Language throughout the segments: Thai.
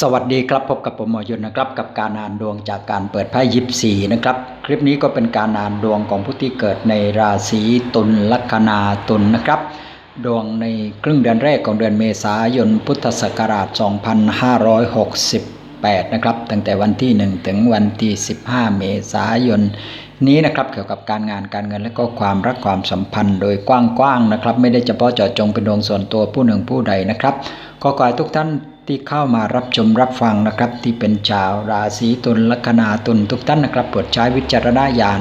สวัสดีครับพบกับผมหมอยนนะครับ กับการอ่านดวงจากการเปิดไพ่ยิปซีนะครับ คลิปนี้ก็เป็นการอ่านดวงของผู้ที่เกิดในราศีตุลลัคนาตุลนะครับ ดวงในครึ่งเดือนแรกของเดือนเมษายนพุทธศักราช 2568 นะครับ ตั้งแต่วันที่ 1 ถึงวันที่ 15 เมษายนนี้นะครับเกี่ยวกับการงานการเงินและก็ความรักความสัมพันธ์โดยกว้างๆนะครับ ไม่ได้เฉพาะเจาะจงเป็นดวงส่วนตัวผู้หนึ่งผู้ใดนะครับก็ขอให้ทุกท่าน ที่เข้ามารับชมรับฟังนะครับ ที่เป็นชาวราศีตุลลัคนาตุลทุกท่านนะครับโปรดใช้วิจารณญาณ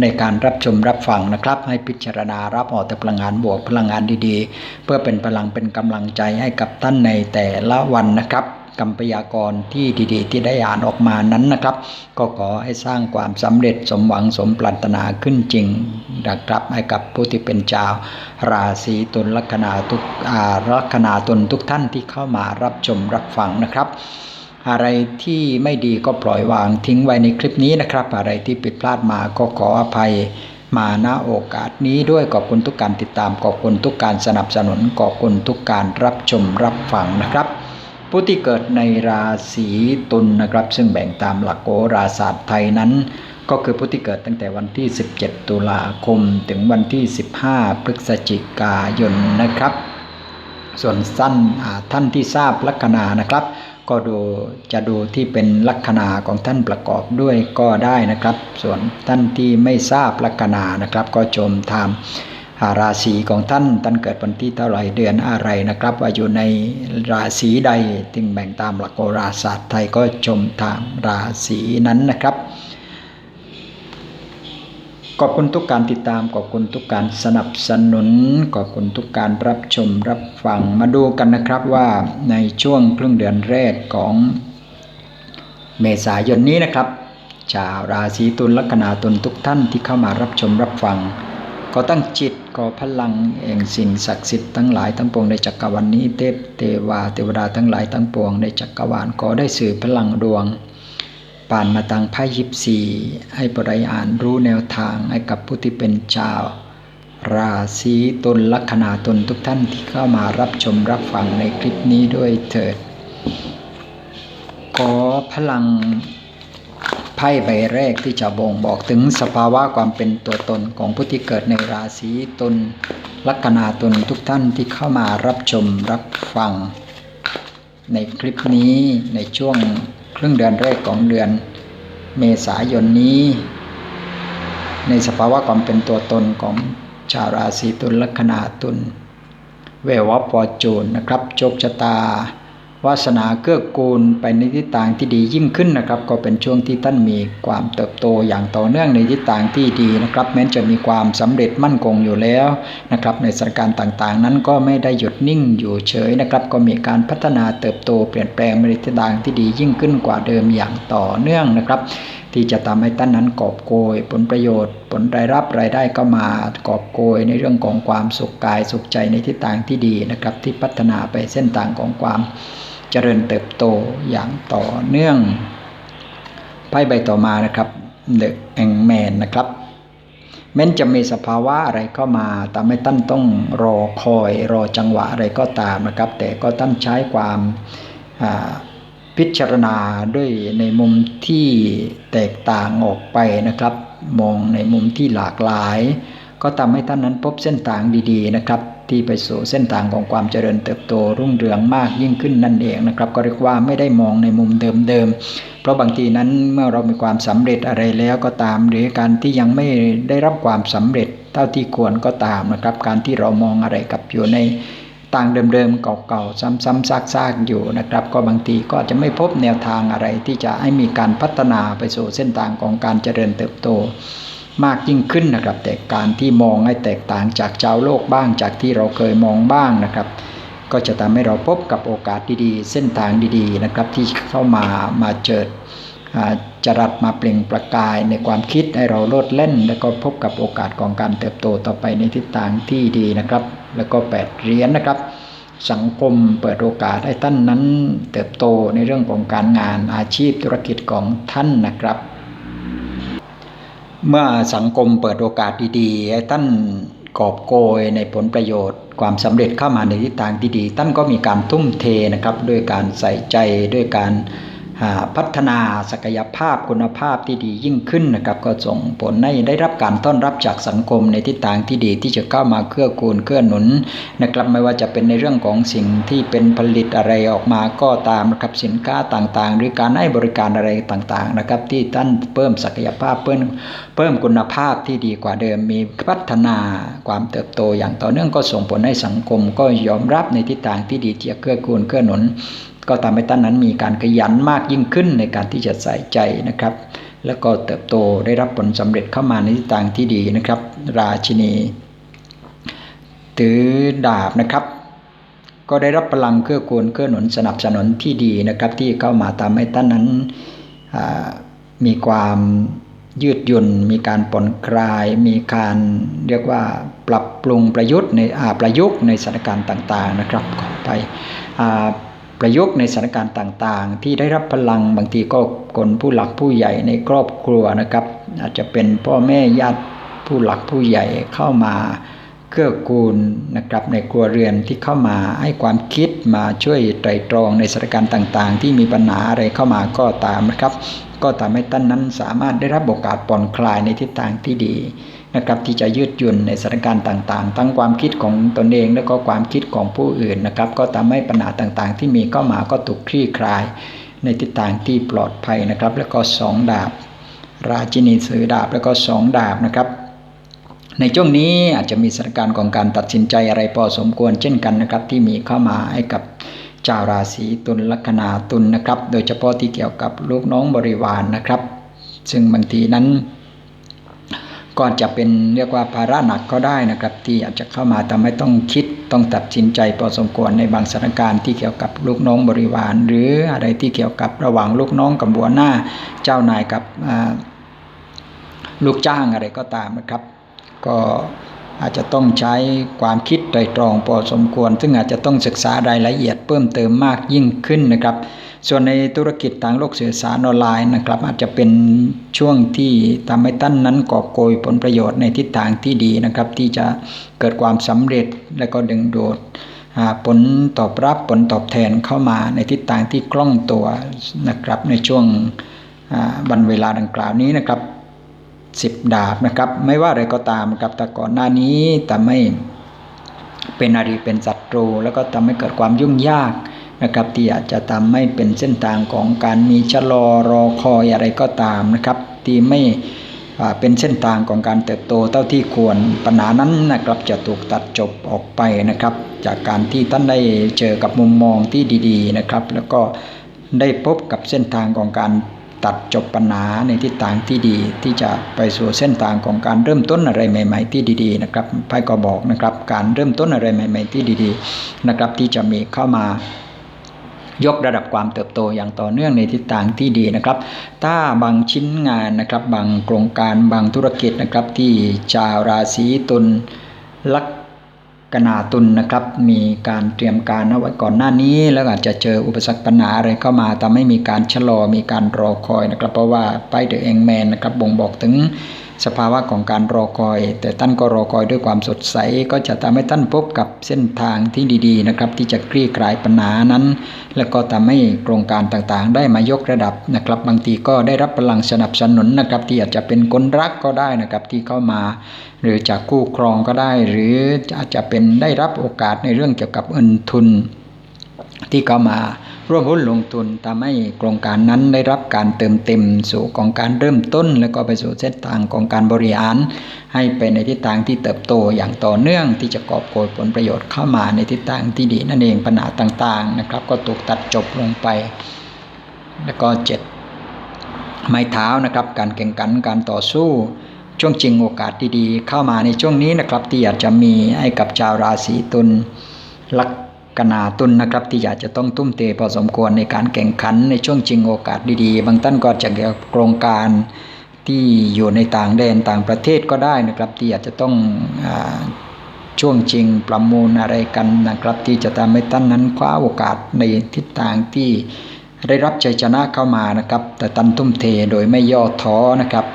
ในการรับชมรับฟังนะครับ ให้พิจารณารับออกแต่พลังงานบวกพลังงานดีๆ เพื่อเป็นพลังเป็นกำลังใจให้กับท่านในแต่ละวันนะครับ กรรมพยากรณ์ที่ดีๆ ที่ได้อ่านออกมานั้นนะครับ ก็ขอให้สร้างความสำเร็จสมหวังสมปรารถนาขึ้นจริงนะครับให้กับผู้ที่เป็นชาว ราศีตุลลัคนาทุกอาลัคนาตุลทุกท่านที่เข้ามารับชมรับฟังนะครับอะไรที่ไม่ดีก็ปล่อยวางทิ้งไว้ในคลิปนี้นะครับ อะไรที่ผิดพลาดมาก็ขออภัยมาณโอกาสนี้ด้วยขอบคุณทุกการติดตามขอบคุณทุกการสนับสนุนขอบคุณทุกการรับชมรับฟังนะครับ ผู้ที่เกิดในราศีตุลนนะครับ ซึ่งแบ่งตามหลักโหราศาสตร์ไทยนั้น ก็คือผู้ที่เกิดตั้งแต่วันที่ 17 ตุลาคม ถึงวันที่ 15 พฤศจิกายนนะครับ ส่วนสั้นท่านที่ทราบลัคนานะครับ ก็ดูจะดูที่เป็นลัคนาของท่านประกอบด้วยก็ได้นะครับ ส่วนท่านที่ไม่ทราบลัคนานะครับ ก็ชมตา มราศีของท่านท่านเกิดวันที่เท่าไหร่เดือนอะไรนะครับ ว่าอยู่ในราศีใดจึงแบ่งตามหลักโหราศาสตร์ไทยก็ชมตามราศีนั้นนะครับ ขอบคุณทุกการติดตามขอบคุณทุกการสนับสนุนขอบคุณทุกการรับชมรับฟังมาดูกันนะครับว่าในช่วงครึ่งเดือนแรกของเมษายนนี้นะครับชาวราศีตุลลัคนาตุลทุกท่านที่เข้ามารับชมรับฟัง ก็ตั้งจิตก็พลังเองสิ่งศักดิ์สิทธิ์ทั้งหลายทั้งปวงในจักรวาลนี้เทพเทวาเทวดาทั้งหลายทั้งปวงในจักรวาลก็ได้สื่อพลังดวงผ่านมาทางไพ่ยิปซีให้บริอ่านรู้แนวทางให้กับผู้ที่เป็นชาว ราศีตุลลัคนาตุลทุกท่านที่เข้ามารับชมรับฟังในคลิปนี้ด้วยเถิด ขอพลัง ไพ่ใบแรกที่จะบ่งบอกถึงสภาวะความเป็นตัวตนของผู้ที่เกิดในราศีตุลลัคนาตุลทุกท่านที่เข้ามารับชมรับฟัง ในคลิปนี้ในช่วงครึ่งเดือนแรกของเดือนเมษายนนี้ ในสภาวะความเป็นตัวตนของชาวราศีตุลลัคนาตุลเววัปอจูนนะครับโชคชะตา วาสนาเกื้อกูลไปในทิศทางที่ดียิ่งขึ้นนะครับ ก็เป็นช่วงที่ท่านมีความเติบโตอย่างต่อเนื่องในทิศทางที่ดีนะครับ แม้จะมีความสำเร็จมั่นคงอยู่แล้วนะครับ ในสถานการณ์ต่างๆ นั้นก็ไม่ได้หยุดนิ่งอยู่เฉยนะครับ ก็มีการพัฒนาเติบโตเปลี่ยนแปลงในทิศทางที่ดียิ่งขึ้นกว่าเดิมอย่างต่อเนื่องนะครับที่จะทำให้ท่านนั้นกอบโกย ผลประโยชน์ ผลรายรับรายได้ก็มากอบโกยในเรื่องของความสุขกายสุขใจในทิศทางที่ดีนะครับ ที่พัฒนาไปเส้นทางของความเจริญเติบโตอย่างต่อเนื่องไพ่ใบต่อมานะครับเดอะแองแมนนะครับแม้นจะมีสภาวะอะไรเข้ามาทำให้ท่านต้องรอคอยรอจังหวะอะไรก็ตามนะครับ แต่ก็ท่านใช้ความ พิจารณาด้วยในมุมที่แตกต่างออกไปนะครับ มองในมุมที่หลากหลาย ก็ทำให้ท่านนั้นพบเส้นทางดีๆนะครับ ที่ไปสู่เส้นทางของความเจริญเติบโตรุ่งเรืองมากยิ่งขึ้นนั่นเองนะครับ ก็เรียกว่าไม่ได้มองในมุมเดิมๆเพราะบางทีนั้นเมื่อเรามีความสำเร็จอะไรแล้วก็ตาม หรือการที่ยังไม่ได้รับความสำเร็จเท่าที่ควรก็ตามนะครับ การที่เรามองอะไรกับอยู่ใน ต่างเดิมๆเก่าๆ ซ้ำๆซากๆอยู่นะครับ ก็บางทีก็จะไม่พบแนวทางอะไรที่จะให้มีการพัฒนาไปสู่เส้นทางของการเจริญเติบโต มากยิ่งขึ้นนะครับ แต่การที่มองให้แตกต่างจากชาวโลกบ้างจากที่เราเคยมองบ้างนะครับ ก็จะทำให้เราพบกับโอกาสดีๆ เส้นทางดีๆนะครับที่เข้ามามาเจิดจรัสมาเปล่งประกายในความคิดให้เราโลดเล่น แล้วก็พบกับโอกาสของการเติบโตต่อไปในทิศทางที่ดีนะครับ แล้วก็แปดเหรียญนะครับ สังคมเปิดโอกาสให้ท่านนั้น เติบโตในเรื่องของการงานอาชีพธุรกิจของท่านนะครับ เมื่อสังคมเปิดโอกาสดีๆ ให้ท่านกอบโกยในผลประโยชน์ ความสำเร็จเข้ามาในทิศทางที่ดีท่านก็มีการทุ่มเทนะครับด้วยการใส่ใจด้วยการ พัฒนาศักยภาพคุณภาพที่ดียิ่งขึ้นนะครับก็ส่งผลให้ได้รับการต้อนรับจากสังคมในทิศทางที่ดีที่จะเข้ามาเครื่อกูลเครื่อหนุนนะครับไม่ว่าจะเป็นในเรื่องของสิ่งที่เป็นผลิตอะไรออกมาก็ตามนะครับสินค้าต่างๆ หรือการให้บริการอะไรต่างๆนะครับที่ท่านเพิ่มศักยภาพเพิ่มเพิ่มคุณภาพที่ดีกว่าเดิมมีพัฒนาความเติบโตอย่างต่อเนื่องก็ส่งผลให้สังคมก็ยอมรับในทิศทางที่ดีที่จะเกื้อกูลเกื้อหนุน ก็ทำให้ท่านนั้นมีการขยันมากยิ่งขึ้นในการที่จะใส่ใจนะครับ แล้วก็เติบโตได้รับผลสำเร็จเข้ามาในทิศทางที่ดีนะครับ ราชินี ถือดาบนะครับ ก็ได้รับพลังเครือกูลเครือหนุนสนับสนุนที่ดีนะครับ ที่เข้ามาทำให้ท่านนั้นมีความยืดหยุ่น มีการผ่อนคลาย มีการเรียกว่าปรับปรุงประยุทธ์ในประยุกต์ในสถานการณ์ต่างๆนะครับไป ประยุกต์ในสถานการณ์ต่างๆ ที่ได้รับพลังบางทีก็คนผู้หลักผู้ใหญ่ในครอบครัวนะครับ อาจจะเป็นพ่อแม่ญาติผู้หลักผู้ใหญ่เข้ามาเกื้อกูลนะครับในครัวเรือนที่เข้ามาให้ความคิดมาช่วยไตรตรองในสถานการณ์ต่างๆ ที่มีปัญหาอะไรเข้ามาก็ตามนะครับ ก็ทำให้ท่านนั้นสามารถได้รับโอกาสผ่อนคลายในทิศทางที่ดี นะครับที่จะยืดหยุ่นในสถานการณ์ต่าง ๆ ทั้งความคิดของตนเองและก็ความคิดของผู้อื่นนะครับก็ทำให้ปัญหาต่างๆ ที่มีเข้ามาก็ถูกคลี่คลาย ในทิศทางที่ปลอดภัยนะครับ แล้วก็สองดาบ ราชินีสือดาบแล้วก็สองดาบนะครับในช่วงนี้อาจจะมีสถานการณ์ของการตัดสินใจอะไรพอสมควรเช่นกันนะครับ ที่มีเข้ามาให้กับชาวราศีตุลลัคนาตุลนะครับ โดยเฉพาะที่เกี่ยวกับลูกน้องบริวารนนะครับ ซึ่งบางทีนั้น ก็จะเป็นเรียกว่าภาระหนักก็ได้นะครับ ที่อาจจะเข้ามาทำให้ต้องคิดต้องตัดสินใจพอสมควรในบางสถานการณ์ที่เกี่ยวกับลูกน้องบริวาร หรืออะไรที่เกี่ยวกับระหว่างลูกน้องกับบัวหน้าเจ้านายกับลูกจ้างอะไรก็ตามนะครับ ก็ อาจจะต้องใช้ความคิดไตรตรองพอสมควร ซึ่งอาจจะต้องศึกษารายละเอียดเพิ่มเติมมากยิ่งขึ้นนะครับ ส่วนในธุรกิจทางโลกสื่อสารออนไลน์นะครับ อาจจะเป็นช่วงที่ทำให้ท่านนั้นกอบโกยผลประโยชน์ในทิศทางที่ดีนะครับ ที่จะเกิดความสำเร็จและก็ดึงดูดผลตอบรับผลตอบแทนเข้ามาในทิศทางที่คล่องตัวนะครับในช่วงวันเวลาดังกล่าวนี้นะครับ สิบดาบนะครับ ไม่ว่าอะไรก็ตามครับแต่ก่อนหน้านี้แต่ไม่เป็นอริเป็นศัตรู แล้วก็ทำให้เกิดความยุ่งยากนะครับ ที่อาจจะทำให้เป็นเส้นทางของการมีชะลอรอคอยอะไรก็ตามนะครับ ที่ไม่เป็นเส้นทางของการเติบโตเท่าที่ควรปัญหานั้นนะครับจะถูกตัดจบออกไปนะครับ จากการที่ท่านได้เจอกับมุมมองที่ดี ๆนะครับ แล้วก็ได้พบกับเส้นทางของการ ตัดจบปัญหาในทิศทางที่ดี ที่จะไปสู่เส้นทางของการเริ่มต้นอะไรใหม่ ๆ ที่ดีๆนะครับไพ่ก็บอกนะครับ การเริ่มต้นอะไรใหม่ ๆ ที่ดีๆนะครับ ที่จะมีเข้ามายกระดับความเติบโตอย่างต่อเนื่องในทิศทางที่ดีนะครับ ถ้าบางชิ้นงานนะครับ บางโครงการบางธุรกิจนะครับที่ชาวราศีตุลลัก กนาตุนนะครับ มีการเตรียมการเอาไว้ก่อนหน้านี้ แล้วอาจจะเจออุปสรรคปัญหาอะไรเข้ามาทำให้มีการชะลอมีการรอคอยนะครับ เพราะว่าไปเดอะเองแมนนะครับบ่งบอกถึง สภาวะของการรอคอย แต่ท่านก็รอคอยด้วยความสดใส ก็จะทำให้ท่านพบกับเส้นทางที่ดีๆนะครับ ที่จะคลี่คลายปัญหานั้น แล้วก็ทำให้โครงการต่างๆ ได้มายกระดับนะครับ บางทีก็ได้รับพลังสนับสนุนนะครับ ที่อาจจะเป็นคนรักก็ได้นะครับที่เข้ามา หรือจากคู่ครองก็ได้ หรืออาจจะเป็นได้รับโอกาสในเรื่องเกี่ยวกับเงินทุน ที่เขามาร่วมหุ้นลงทุนทำให้โครงการนั้นได้รับการเติมเต็มสู่ของการเริ่มต้น แล้วก็ไปสู่เส้นทางของการบริหาร ให้เป็นในทิศทางที่เติบโตอย่างต่อเนื่อง ที่จะกอบโกยผลประโยชน์เข้ามาในทิศทางที่ดีนั่นเองปัญหาต่างๆนะครับ ก็ถูกตัดจบลงไป แล้วก็เจ็ดไม้เท้านะครับ การแข่งขันการต่อสู้ช่วงจริงโอกาสดีๆ เข้ามาในช่วงนี้นะครับที่อยากจะมีให้กับชาวราศีตุลลัก กนาตุนนะครับ ที่อยากจะต้องทุ่มเทพอสมควรในการแข่งขันในช่วงจริงโอกาสดีๆ บางท่านก็จะเกี่ยวกับโครงการที่อยู่ในต่างแดนต่างประเทศก็ได้นะครับ ที่อาจจะต้องช่วงจริงประมูลอะไรกันนะครับ ที่จะทำให้ท่านนั้นคว้าโอกาสในทิศทางที่ได้รับชัยชนะเข้ามานะครับ แต่ท่านทุ่มเทโดยไม่ย่อท้อนะครับ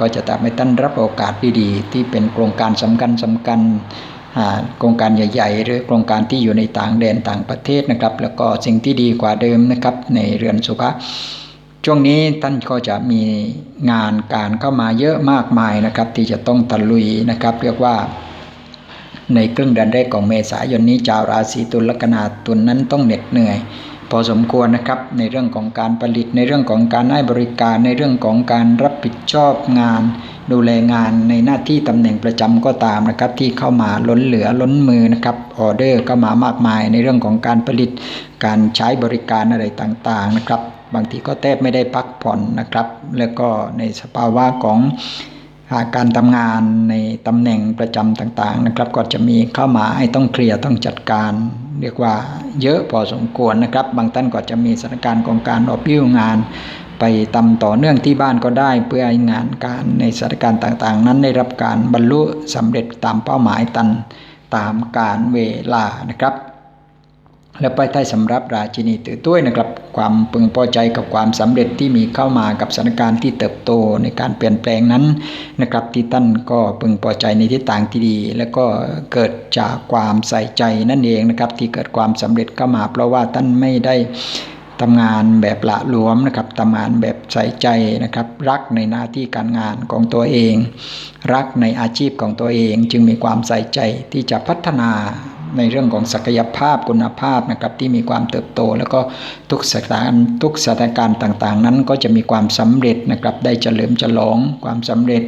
ก็จะทำให้ท่านรับโอกาสดีๆ ที่เป็นโครงการสำคัญสำคัญ โครงการใหญ่ ๆ หรือโครงการที่อยู่ในต่างแดนต่างประเทศนะครับ แล้วก็สิ่งที่ดีกว่าเดิมนะครับ ในเรือนสุภาช่วงนี้ท่านก็จะมีงานการเข้ามาเยอะมากมายนะครับ ที่จะต้องตะลุยนะครับ เรียกว่าในครึ่งเดือนแรกของเมษายนนี้ชาวราศีตุลลัคนาตุลนนั้นต้องเหน็ดเหนื่อย พอสมควรนะครับในเรื่องของการผลิตในเรื่องของการให้บริการในเรื่องของการรับผิดชอบงาน ดูแลงานในหน้าที่ตำแหน่งประจำก็ตามนะครับ ที่เข้ามาล้นเหลือล้นมือนะครับออเดอร์ก็มามากมายในเรื่องของการผลิตการใช้บริการอะไรต่างๆนะครับ บางทีก็แทบไม่ได้พักผ่อนนะครับ แล้วก็ในสภาวะของการทำงานในตำแหน่งประจำต่างๆนะครับ ก็จะมีเข้ามาให้ต้องเคลียร์ต้องจัดการ เรียกว่าเยอะพอสมควรนะครับ บางท่านก็จะมีสถานการณ์ของการออบยิ้วงาน ไปตำต่อเนื่องที่บ้านก็ได้ เพื่อให้งานการในสถานการณ์ต่างๆ นั้นได้รับการบรรลุสำเร็จตามเป้าหมายตันตามการเวลานะครับ และไปใต้สำรับราชินีตือด้วยนะครับ ความพึงพอใจกับความสำเร็จที่มีเข้ามากับสถานการณ์ที่เติบโตในการเปลี่ยนแปลงนั้นนะครับที่ท่านก็พึงพอใจในทิศทางที่ดี และก็เกิดจากความใส่ใจนั่นเองนะครับที่เกิดความสำเร็จเข้ามา เพราะว่าท่านไม่ได้ทำงานแบบละหลวมนะครับทำงานแบบใส่ใจนะครับ รักในหน้าที่การงานของตัวเอง รักในอาชีพของตัวเอง จึงมีความใส่ใจที่จะพัฒนา ในเรื่องของศักยภาพคุณภาพนะครับที่มีความเติบโต แล้วก็ทุกสถานทุกสถานการณ์ต่างๆ นั้นก็จะมีความสำเร็จนะครับได้เฉลิมฉลองความสำเร็จ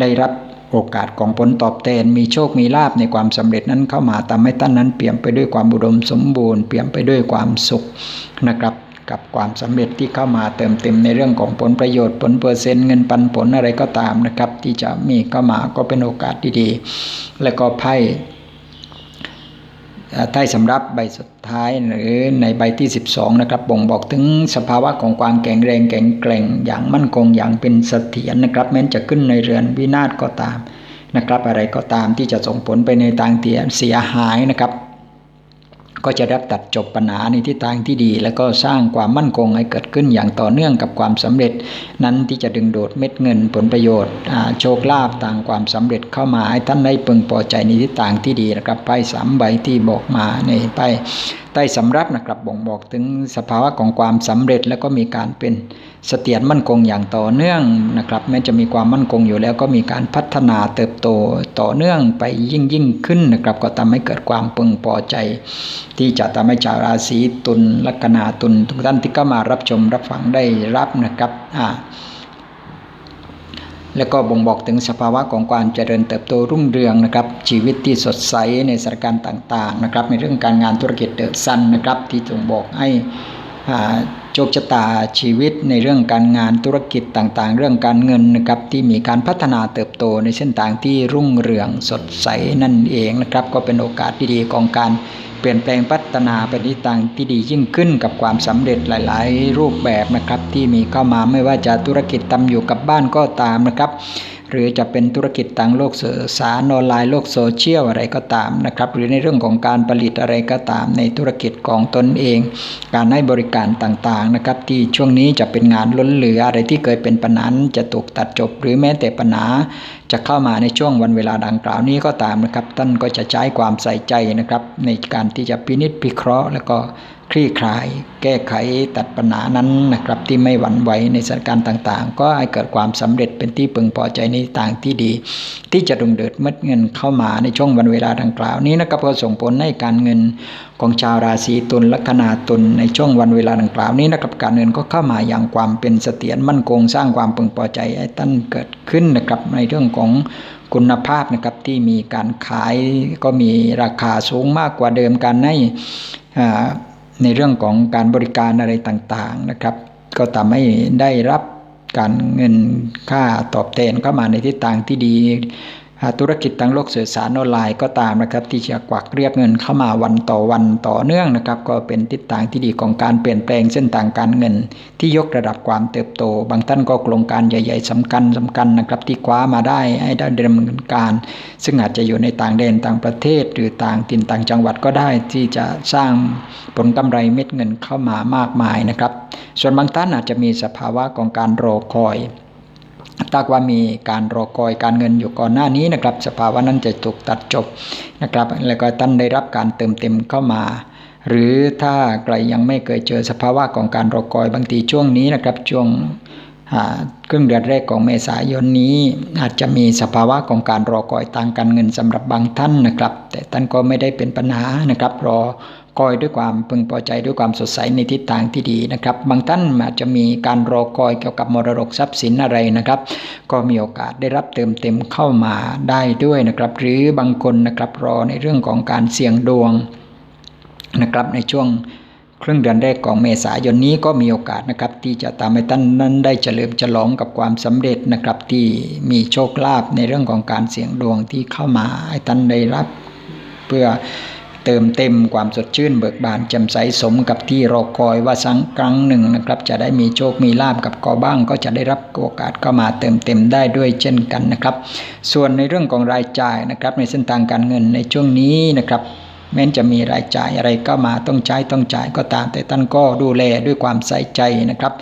ได้รับโอกาสของผลตอบแทนมีโชคมีลาบในความสำเร็จนั้นเข้ามาทำให้ท่านนั้นเปลี่ยนไปด้วยความบุดมสมบูรณ์เปลี่ยนไปด้วยความสุขนะครับกับความสำเร็จที่เข้ามาเติมเต็มในเรื่องของผลประโยชน์ผลเปอร์เซ็นต์เงินปันผลอะไรก็ตามนะครับ ที่จะมีเข้ามาก็เป็นโอกาสดีๆ และก็ไพ่ ใต้สำรับใบสุดท้ายหรือในใบที่ 12 นะครับบ่งบอกถึงสภาวะของความแข็งแรงแข็งแกร่งอย่างมั่นคงอย่างเป็นเสถียรนะครับ แม้จะขึ้นในเรือนวินาศก็ตามนะครับ อะไรก็ตามที่จะส่งผลไปในทางเสียหายนะครับ ก็จะรับตัดจบปัญหาในทิศทางที่ดี แล้วก็สร้างความมั่นคงให้เกิดขึ้นอย่างต่อเนื่องกับความสำเร็จ นั้นที่จะดึงดูดเม็ดเงินผลประโยชน์โชคลาภต่างความสำเร็จเข้ามาให้ท่านได้พึงพอใจในทิศทางที่ดีนะครับไปสามใบที่บอกมาในไป ใต้สำรับนะครับบ่งบอกถึงสภาวะของความสำเร็จ แล้วก็มีการเป็นเสถียรมั่นคงอย่างต่อเนื่องนะครับแม้จะมีความมั่นคงอยู่แล้วก็มีการพัฒนาเติบโตต่อเนื่องไปยิ่งยิ่งขึ้นนะครับ ก็ทำให้เกิดความพึงพอใจ ที่จะทำให้ชาวราศีตุลลัคนาตุลทุกท่านที่เข้ามารับชมรับฟังได้รับนะครับอ่า แล้วก็บ่งบอกถึงสภาวะของความเจริญเติบโตรุ่งเรืองนะครับ ชีวิตที่สดใสในสถานการณ์ต่างๆนะครับ ในเรื่องการงานธุรกิจเดอะซันนะครับ ที่จงบอกให้โชคชะตาชีวิตในเรื่องการงานธุรกิจต่างๆ เรื่องการเงินนะครับที่มีการพัฒนาเติบโตในเส้นทางที่รุ่งเรืองสดใสนั่นเองนะครับ ก็เป็นโอกาสดีๆของการ เปลี่ยนแปลงพัฒนาไปในทางที่ดียิ่งขึ้นกับความสำเร็จหลาย ๆ รูปแบบนะครับที่มีเข้ามาไม่ว่าจะธุรกิจทำอยู่กับบ้านก็ตามนะครับ หรือจะเป็นธุรกิจต่างโลกสื่อสารออนไลน์โลกโซเชียลอะไรก็ตามนะครับ หรือในเรื่องของการผลิตอะไรก็ตามในธุรกิจของตนเอง การให้บริการต่างๆนะครับ ที่ช่วงนี้จะเป็นงานล้นเหลืออะไรที่เคยเป็นปัญหาจะถูกตัดจบ หรือแม้แต่ปัญหาจะเข้ามาในช่วงวันเวลาดังกล่าวนี้ก็ตามนะครับ ท่านก็จะใช้ความใส่ใจนะครับ ในการที่จะพินิจพิเคราะห์ แล้วก็ คลี่คลาย แก้ไขตัดปัญหานั้นนะครับที่ไม่หวั่นไหวในสถานการณ์ต่างๆ ก็ให้เกิดความสำเร็จเป็นที่พึงพอใจในทางที่ดี ที่จะดุงเดิดเม็ดเงินเข้ามาในช่วงวันเวลาดังกล่าวนี้นะครับก็ส่งผลให้การเงินของชาวราศีตุลลัคนาตุลในช่วงวันเวลาดังกล่าวนี้นะครับการเงินก็เข้ามาอย่างความเป็นเสถียรมั่นคงสร้างความพึงพอใจให้ท่านเกิดขึ้นนะครับในเรื่องของคุณภาพนะครับที่มีการขายก็มีราคาสูงมากกว่าเดิมการให้ ในเรื่องของการบริการอะไรต่างๆนะครับ ก็ทำให้ได้รับการเงินค่าตอบแทนเข้ามาในทิศทางที่ดี ธุรกิจทางโลกสื่อสารออนไลน์ก็ตามนะครับ ที่จะกวักเรียกเงินเข้ามาวันต่อวันต่อเนื่องนะครับ ก็เป็นทิศทางที่ดีของการเปลี่ยนแปลงเส้นทางการเงิน ที่ยกระดับความเติบโต บางท่านก็โครงการใหญ่ ๆสำคัญสำคัญนะครับ ที่คว้ามาได้ให้ได้ดำเนินการ ซึ่งอาจจะอยู่ในต่างแดนต่างประเทศ หรือต่างถิ่นต่างจังหวัดก็ได้ที่จะสร้างผลกำไรเม็ดเงินเข้ามามากมายนะครับ ส่วนบางท่านอาจจะมีสภาวะของการรอคอย ถ้าว่ามีการรอคอยการเงินอยู่ก่อนหน้านี้นะครับ สภาวะนั้นจะถูกตัดจบนะครับ แล้วก็ท่านได้รับการเติมเต็มเข้ามาหรือถ้าใครยังไม่เคยเจอสภาวะของการรอคอยบางทีช่วงนี้นะครับช่วงครึ่งเดือนแรกของเมษายนนี้ อาจจะมีสภาวะของการรอคอยทางการเงินสำหรับบางท่านนะครับ แต่ท่านก็ไม่ได้เป็นปัญหานะครับรอ คอยด้วยความพึงพอใจด้วยความสดใสในทิศทางที่ดีนะครับ บางท่านอาจจะมีการรอคอยเกี่ยวกับมรดกทรัพย์สินอะไรนะครับ ก็มีโอกาสได้รับเติมเต็มเข้ามาได้ด้วยนะครับ หรือบางคนนะครับรอในเรื่องของการเสี่ยงดวงนะครับในช่วงครึ่งเดือนแรกของเมษายนนี้ก็มีโอกาสนะครับที่จะทำให้ท่านนั้นได้เฉลิมฉลองกับความสำเร็จนะครับที่มีโชคลาภในเรื่องของการเสี่ยงดวงที่เข้ามาให้ท่านได้รับ เพื่อ เติมเต็มความสดชื่นเบิกบานแจ่มใสสมกับที่รอคอยว่าสังครั้งหนึ่งนะครับ จะได้มีโชคมีลาบกับกอบ้าง ก็จะได้รับโอกาสเข้ามาเติมเต็มได้ด้วยเช่นกันนะครับ ส่วนในเรื่องของรายจ่ายนะครับในเส้นทางการเงินในช่วงนี้นะครับแม้จะมีรายจ่ายอะไรก็มาต้องใช้ต้องจ่ายก็ตาม แต่ท่านก็ดูแลด้วยความใส่ใจนะครับ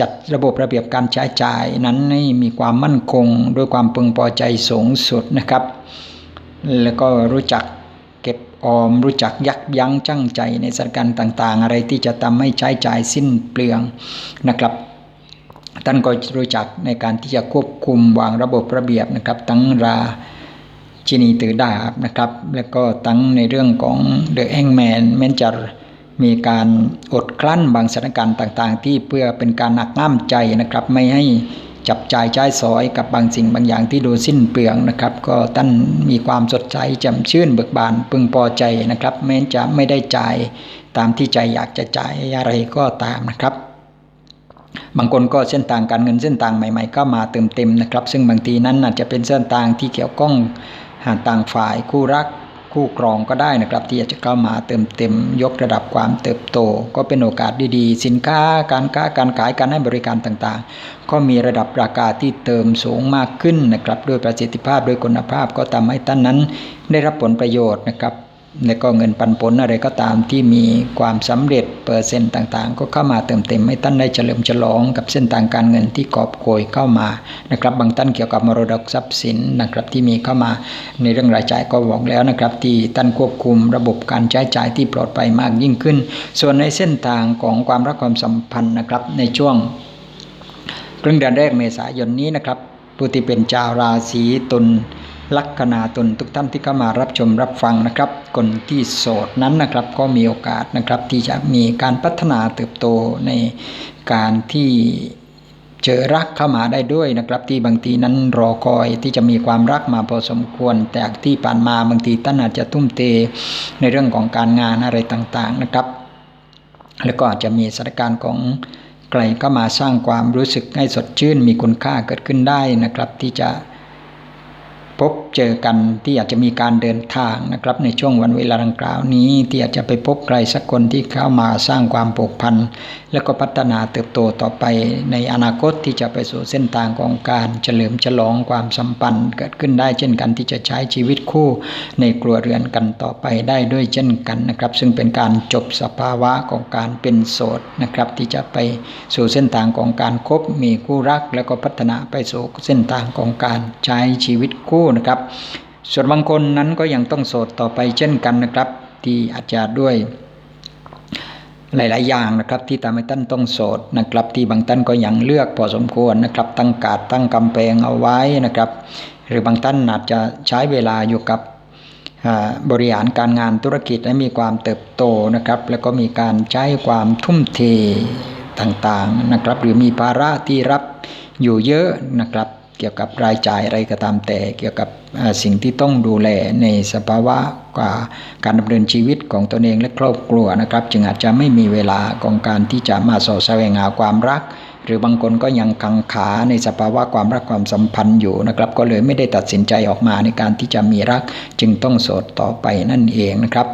จัดระบบระเบียบการใช้จ่ายนั้นให้มีความมั่นคงด้วยความพึงพอใจสูงสุดนะครับ แล้วก็รู้จัก ออมรู้จักยักยั้งชั่งใจในสถานการณ์ต่าง ๆ อะไรที่จะทำให้ใช้จ่ายสิ้นเปลืองนะครับท่านก็รู้จักในการที่จะควบคุมวางระบบระเบียบนะครับทั้งราชินีถือดาบนะครับ แล้วก็ตั้งในเรื่องของเดอะแองแมนแม้จะมีการอดกลั้นบางสถานการณ์ต่าง ๆ ที่เพื่อเป็นการหนักน้ำใจนะครับ ไม่ให้ จ่ายใช้สอยกับบางสิ่งบางอย่างที่ดูสิ้นเปลืองนะครับ ก็ท่านมีความสดใสแจ่มชื่นเบิกบานพึงพอใจนะครับ แม้จะไม่ได้จ่ายตามที่ใจอยากจะจ่ายอะไรก็ตามนะครับบางคนก็เส้นทางการเงินเส้นทางใหม่ๆ ก็มาเติมเต็มนะครับ ซึ่งบางทีนั้นอาจจะเป็นเส้นทางที่เกี่ยวข้องหาต่างฝ่ายคู่รัก คู่ครองก็ได้นะครับ ที่จะเข้ามาเติมเต็มยกระดับความเติบโต ก็เป็นโอกาสดีๆ สินค้าการค้าการขายการให้บริการต่างๆ ก็มีระดับราคาที่เติมสูงมากขึ้นนะครับด้วยประสิทธิภาพด้วยคุณภาพก็ทำให้ท่านนั้นได้รับผลประโยชน์นะครับ และก็เงินปันผลอะไรก็ตามที่มีความสำเร็จเปอร์เซ็นต์ต่างๆ ก็เข้ามาเติมเต็มให้ท่านได้เฉลิมฉลองกับเส้นทางการเงินที่กอบโกยเข้ามานะครับบางท่านเกี่ยวกับมรดกทรัพย์สินนะครับที่มีเข้ามาในเรื่องรายจ่ายก็บอกแล้วนะครับ ที่ท่านควบคุมระบบการใช้จ่ายที่ปลอดภัยมากยิ่งขึ้น ส่วนในเส้นทางของความรักความสัมพันธ์นะครับในช่วงครึ่งเดือนแรกเมษายนนี้นะครับผู้ที่เป็นชาวราศีตุล ลัคนาตนทุกท่านที่เข้ามารับชมรับฟังนะครับ คนที่โสดนั้นนะครับก็มีโอกาสนะครับที่จะมีการพัฒนาเติบโตในการที่เจอรักเข้ามาได้ด้วยนะครับ ที่บางทีนั้นรอคอยที่จะมีความรักมาพอสมควร แต่ที่ผ่านมาบางทีท่านอาจจะทุ่มเทในเรื่องของการงานอะไรต่างๆนะครับ แล้วก็อาจจะมีสถานการณ์ของไกลก็มาสร้างความรู้สึกให้สดชื่น มีคุณค่าเกิดขึ้นได้นะครับ ที่จะ พบเจอกันที่อาจจะมีการเดินทางนะครับ ในช่วงวันเวลาดังกล่าวนี้ ที่อาจจะไปพบใครสักคนที่เข้ามาสร้างความผูกพันแล้วก็พัฒนาเติบโตต่อไปในอนาคตที่จะไปสู่เส้นทางของการเฉลิมฉลองความสัมพันธ์ เกิดขึ้นได้เช่นกันที่จะใช้ชีวิตคู่ ในครัวเรือนกันต่อไปได้ด้วยเช่นกันนะครับ ซึ่งเป็นการจบสภาวะของการเป็นโสดนะครับที่จะไปสู่เส้นทางของการคบมีคู่รัก แล้วก็พัฒนาไปสู่เส้นทางของการใช้ชีวิตคู่นะครับ ส่วนบางคนนั้นก็ยังต้องโสดต่อไปเช่นกันนะครับ ที่อาจจะด้วยหลาย ๆ อย่างนะครับ ที่ทำให้ท่านต้องโสดนะครับ ที่บางท่านก็ยังเลือกพอสมควรนะครับ ตั้งกาดตั้งกำแพงเอาไว้นะครับ หรือบางท่านอาจจะใช้เวลาอยู่กับบริหารการงานธุรกิจให้มีความเติบโตนะครับ แล้วก็มีการใช้ความทุ่มเทต่าง ๆ นะครับ หรือมีภาระที่รับอยู่เยอะนะครับ เกี่ยวกับรายจ่ายอะไรก็ตามแต่ เกี่ยวกับสิ่งที่ต้องดูแลในสภาวะการดำเนินชีวิตของตนเองและครอบครัวนะครับ จึงอาจจะไม่มีเวลาของการที่จะมาสอดแสวงหาความรัก หรือบางคนก็ยังกังขาในสภาวะความรักความสัมพันธ์อยู่นะครับ ก็เลยไม่ได้ตัดสินใจออกมาในการที่จะมีรัก จึงต้องโสดต่อไปนั่นเองนะครับ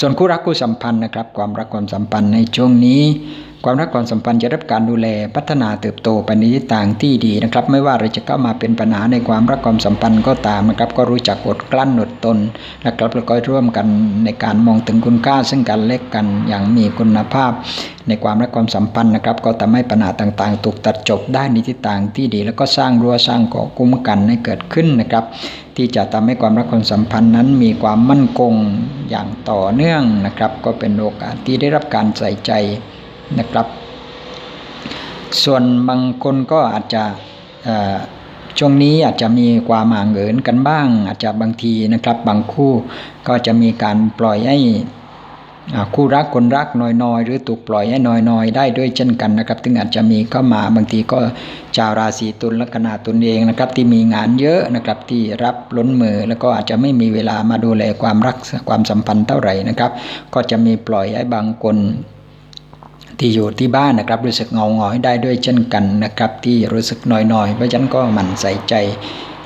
ส่วนคู่รักคู่สัมพันธ์นะครับ ความรักความสัมพันธ์ในช่วงนี้ ความรักความสัมพันธ์จะรับการดูแลพัฒนาเติบโตไปในทิศทางที่ดีนะครับ ไม่ว่าเราจะเข้ามาเป็นปัญหาในความรักความสัมพันธ์ก็ตามนะครับ ก็รู้จักอดกลั้นอดทนนะครับแล้วก็ร่วมกันในการมองถึงคุณค่า ซึ่งกันและกันอย่างมีคุณภาพ ในความรักความสัมพันธ์นะครับ ก็ทำให้ปัญหาต่างๆ ถูกตัดจบได้ในทิศทางที่ดี แล้วก็สร้างรั้วสร้างเกาะคุ้มกันให้เกิดขึ้นนะครับ ที่จะทำให้ความรักความสัมพันธ์นั้นมีความมั่นคงอย่างต่อเนื่องนะครับ ก็เป็นโอกาสที่ได้รับการใส่ใจ นะครับ ส่วนบางคนก็อาจจะช่วงนี้อาจจะมีความห่างเหินกันบ้าง อาจจะบางทีนะครับ บางคู่ก็จะมีการปล่อยให้คู่รักคนรักน้อยๆ หรือถูกปล่อยให้น้อยๆ ได้ด้วยเช่นกันนะครับถึงอาจจะมีเข้ามาบางทีก็ชาวราศีตุลลัคนาตุลเองนะครับ ที่มีงานเยอะนะครับที่รับล้นมือแล้วก็อาจจะไม่มีเวลามาดูแลความรักความสัมพันธ์เท่าไหร่นะครับ ก็จะมีปล่อยให้บางคน ที่อยู่ที่บ้านนะครับ รู้สึกเงาหงอยได้ด้วยเช่นกันนะครับ ที่รู้สึกน้อยๆเพราะฉะนั้นก็หมั่นใส่ใจ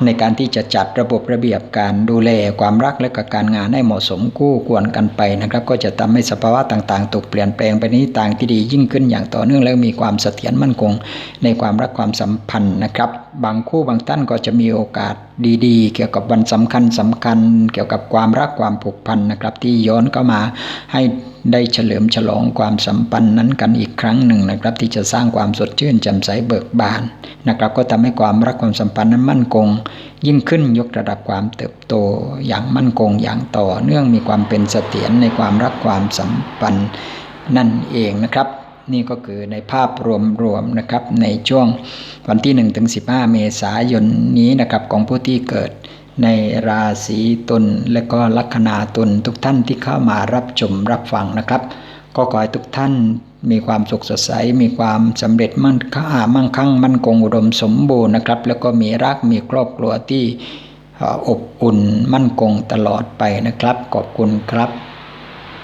ในการที่จะจัดระบบระเบียบการดูแลความรักและกับการงานให้เหมาะสมกู้ควรกันไปนะครับ ก็จะทำให้สภาวะต่างๆ ถูกเปลี่ยนแปลงไปนี้ต่างที่ดียิ่งขึ้นอย่างต่อเนื่องและมีความเสถียรมั่นคง ในความรักความสัมพันธ์นะครับ บางคู่บางท่านก็จะมีโอกาสดีๆ เกี่ยวกับวันสำคัญสำคัญ เกี่ยวกับความรักความผูกพันนะครับ ที่ย้อนเข้ามาให้ได้เฉลิมฉลองความสัมพันธ์นั้นกันอีกครั้งหนึ่งนะครับ ที่จะสร้างความสดชื่นแจ่มใสเบิกบานนะครับ ก็ทำให้ความรักความสัมพันธ์นั้นมั่นคง ยิ่งขึ้นยกระดับความเติบโตอย่างมั่นคงอย่างต่อเนื่องมีความเป็นเสถียรในความรักความสัมพันธ์นั่นเองนะครับ นี่ก็คือในภาพรวมๆนะครับในช่วงวันที่1ถึง15 เมษายนนี้นะครับของผู้ที่เกิดในราศีตุลและก็ลัคนาตุลทุกท่านที่เข้ามารับชมรับฟังนะครับ ก็ขอให้ทุกท่านมีความสุขสดใส มีความสำเร็จมั่นค่ามั่งคั่งมั่นคงอุดมสมบูรณ์นะครับ แล้วก็มีรักมีครอบครัวที่อบอุ่นมั่นคงตลอดไปนะครับ ขอบคุณครับ